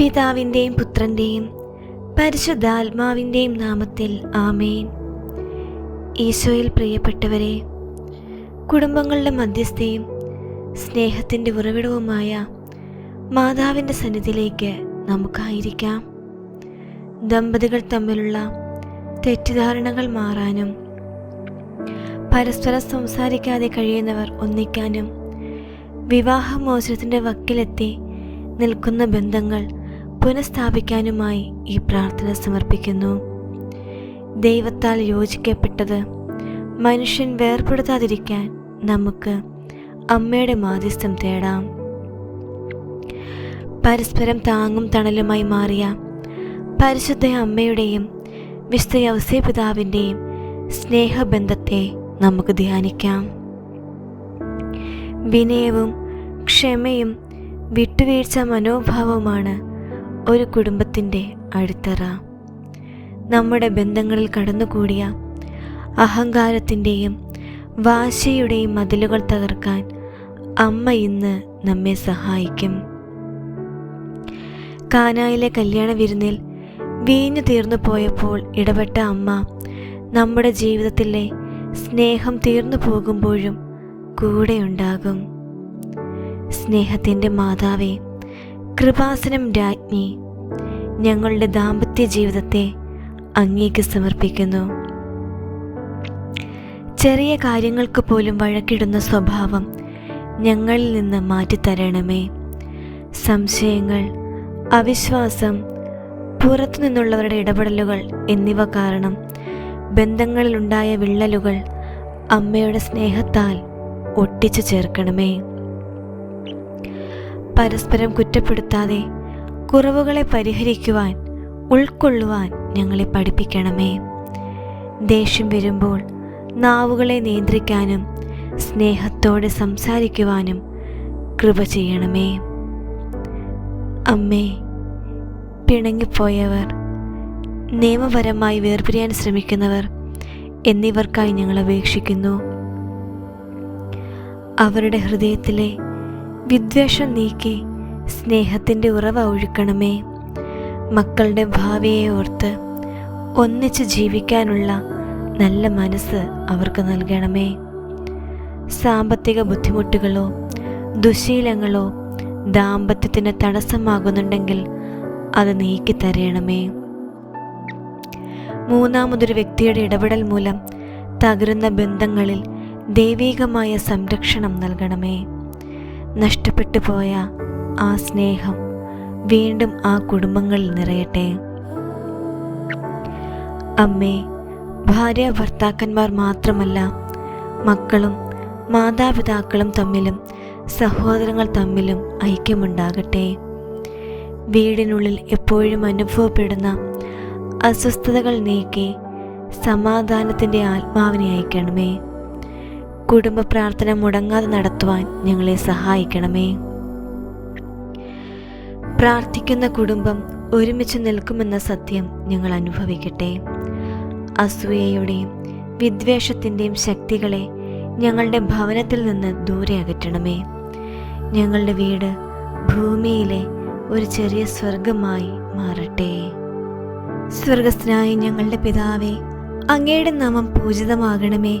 പിതാവിന്റെയും പുത്രന്റെയും പരിശുദ്ധാത്മാവിന്റെയും നാമത്തിൽ ആമേൻ. ഈശോയിൽ പ്രിയപ്പെട്ടവരെ കുടുംബങ്ങളുടെ മധ്യസ്ഥയും സ്നേഹത്തിന്റെ ഉറവിടവുമായ മാതാവിന്റെ സന്നിധിയിലേക്ക് നമുക്കായിരിക്കാം. ദമ്പതികൾ തമ്മിലുള്ള തെറ്റിദ്ധാരണകൾ മാറാനും പരസ്പരം സംസാരിക്കാതെ കഴിയുന്നവർ ഒന്നിക്കാനും വിവാഹമോചനത്തിന്റെ വക്കിലെത്തി നിൽക്കുന്ന ബന്ധങ്ങൾ പുനഃസ്ഥാപിക്കാനുമായി ഈ പ്രാർത്ഥന സമർപ്പിക്കുന്നു. ദൈവത്താൽ യോജിക്കപ്പെട്ടത് മനുഷ്യൻ വേർപെടുത്താതിരിക്കാൻ നമുക്ക് അമ്മയുടെ മാധ്യസ്ഥം തേടാം. പരസ്പരം താങ്ങും തണലുമായി മാറിയ പരിശുദ്ധ അമ്മയുടെയും വിശുദ്ധ പിതാവിന്റെയും സ്നേഹബന്ധത്തെ നമുക്ക് ധ്യാനിക്കാം. വിനയവും ക്ഷമയും വിട്ടുവീഴ്ച മനോഭാവവുമാണ് ഒരു കുടുംബത്തിന്റെ അടിത്തറ. നമ്മുടെ ബന്ധങ്ങളിൽ കടന്നുകൂടിയ അഹങ്കാരത്തിന്റെയും വാശിയുടെയും മതിലുകൾ തകർക്കാൻ അമ്മ ഇന്ന് നമ്മെ സഹായിക്കും. കാനായിലെ കല്യാണ വിരുന്നിൽ വീഞ്ഞു തീർന്നു പോയപ്പോൾ ഇടപെട്ട അമ്മ നമ്മുടെ ജീവിതത്തിലെ സ്നേഹം തീർന്നു പോകുമ്പോഴും കൂടെയുണ്ടാകും. സ്നേഹത്തിന്റെ മാതാവേ കൃപാസനം രാജ്ഞി ഞങ്ങളുടെ ദാമ്പത്യ ജീവിതത്തെ അങ്ങേക്ക് സമർപ്പിക്കുന്നു. ചെറിയ കാര്യങ്ങൾക്ക് പോലും വഴക്കിടുന്ന സ്വഭാവം ഞങ്ങളിൽ നിന്ന് മാറ്റിത്തരണമേ. സംശയങ്ങൾ അവിശ്വാസം പുറത്തു നിന്നുള്ളവരുടെ ഇടപെടലുകൾ എന്നിവ കാരണം ബന്ധങ്ങളിലുണ്ടായ വിള്ളലുകൾ അമ്മയുടെ സ്നേഹത്താൽ ഒട്ടിച്ചു ചേർക്കണമേ. പരസ്പരം കുറ്റപ്പെടുത്താതെ കുറവുകളെ പരിഹരിക്കുവാൻ ഉൾക്കൊള്ളുവാൻ ഞങ്ങളെ പഠിപ്പിക്കണമേ. ദേഷ്യം വരുമ്പോൾ നാവുകളെ നിയന്ത്രിക്കാനും സ്നേഹത്തോടെ സംസാരിക്കുവാനും കൃപ ചെയ്യണമേ. അമ്മേ പിണങ്ങിപ്പോയവർ നിയമപരമായി വേർപിരിയാൻ ശ്രമിക്കുന്നവർ എന്നിവർക്കായി ഞങ്ങൾ അപേക്ഷിക്കുന്നു. അവരുടെ ഹൃദയത്തിലെ വിദ്വേഷം നീക്കി സ്നേഹത്തിന്റെ ഉറവ ഒഴുക്കണമേ. മക്കളുടെ ഭാവിയെ ഓർത്ത് ഒന്നിച്ച് ജീവിക്കാനുള്ള നല്ല മനസ്സ് അവർക്ക് നൽകണമേ. സാമ്പത്തിക ബുദ്ധിമുട്ടുകളോ ദുശീലങ്ങളോ ദാമ്പത്യത്തിന് തടസ്സമാകുന്നുണ്ടെങ്കിൽ അത് നീക്കി തരയണമേ മൂന്നാമതൊരു വ്യക്തിയുടെ ഇടപെടൽ മൂലം തകരുന്ന ബന്ധങ്ങളിൽ ദൈവീകമായ സംരക്ഷണം നൽകണമേ. നഷ്ടപ്പെട്ടു പോയ ആ സ്നേഹം വീണ്ടും ആ കുടുംബങ്ങളിൽ നിറയട്ടെ. അമ്മേ ഭാര്യ ഭർത്താക്കന്മാർ മാത്രമല്ല മക്കളും മാതാപിതാക്കളും തമ്മിലും സഹോദരങ്ങൾ തമ്മിലും ഐക്യമുണ്ടാകട്ടെ. വീടിനുള്ളിൽ എപ്പോഴും അനുഭവപ്പെടുന്ന അസ്വസ്ഥതകൾ നീക്കി സമാധാനത്തിന്റെ ആത്മാവിനെ അയക്കണമേ. കുടുംബ പ്രാർത്ഥന മുടങ്ങാതെ നടത്തുവാൻ ഞങ്ങളെ സഹായിക്കണമേ. പ്രാർത്ഥിക്കുന്ന കുടുംബം ഒരുമിച്ച് നിൽക്കുമെന്ന സത്യം ഞങ്ങൾ അനുഭവിക്കട്ടെ. അസൂയയുടെയും വിദ്വേഷത്തിന്റെയും ശക്തികളെ ഞങ്ങളുടെ ഭവനത്തിൽ നിന്ന് ദൂരെ അകറ്റണമേ. ഞങ്ങളുടെ വീട് ഭൂമിയിലെ ഒരു ചെറിയ സ്വർഗമായി മാറട്ടെ. സ്വർഗസ്ഥനായ ഞങ്ങളുടെ പിതാവേ അങ്ങയുടെ നാമം പൂജിതമാകണമേ.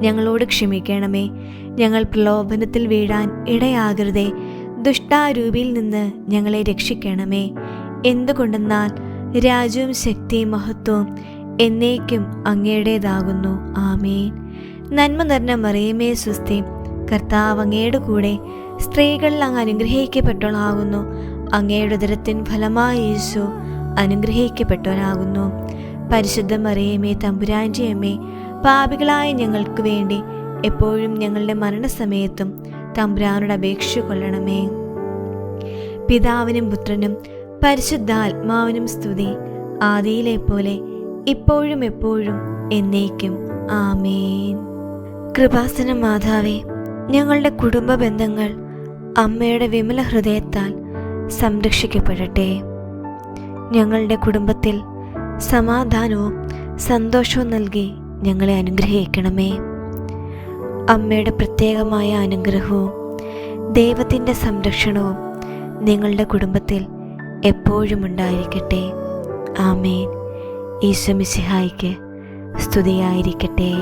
ഞങ്ങളോട് ക്ഷമിക്കണമേ. ഞങ്ങൾ പ്രലോഭനത്തിൽ വീഴാൻ ഇടയാകരുതേ. ദുഷ്ടാരൂപിയിൽ നിന്ന് ഞങ്ങളെ രക്ഷിക്കണമേ. എന്തുകൊണ്ടെന്നാൽ രാജ്യവും ശക്തിയും മഹത്വവും എന്നേക്കും അങ്ങയുടേതാകുന്നു. ആമേൻ. നന്മ നിറഞ്ഞ മറിയമേ സ്വസ്തി. കർത്താവ് അങ്ങയുടെ കൂടെ സ്ത്രീകളിൽ അങ്ങ് അനുഗ്രഹിക്കപ്പെട്ടവളാകുന്നു. അങ്ങയുടെ ഉദരത്തിൻ ഫലമായ യേശു അനുഗ്രഹിക്കപ്പെട്ടവനാകുന്നു. പരിശുദ്ധ മറിയമേ തമ്പുരാന്റെ അമ്മേ പാപികളായ ഞങ്ങൾക്ക് വേണ്ടി എപ്പോഴും ഞങ്ങളുടെ മരണസമയത്തും തമ്പുരാനോട് അപേക്ഷ കൊള്ളണമേ. പിതാവിനും പുത്രനും പരിശുദ്ധാത്മാവിനും സ്തുതി. ആദിയിലെ പോലെ ഇപ്പോഴും എപ്പോഴും എന്നേക്കും. ആമേൻ. കൃപാസന മാതാവേ ഞങ്ങളുടെ കുടുംബ ബന്ധങ്ങൾ അമ്മയുടെ വിമല ഹൃദയത്താൽ സംരക്ഷിക്കപ്പെടട്ടെ. ഞങ്ങളുടെ കുടുംബത്തിൽ സമാധാനവും സന്തോഷവും നൽകി ഞങ്ങളെ അനുഗ്രഹിക്കണമേ. അമ്മയുടെ പ്രത്യേകമായ അനുഗ്രഹവും ദൈവത്തിന്റെ സംരക്ഷണവും നിങ്ങളുടെ കുടുംബത്തിൽ എപ്പോഴും ഉണ്ടായിരിക്കട്ടെ. ആമേൻ. ഈശ്വമിസിഹായിക്ക് സ്തുതിയായിരിക്കട്ടെ.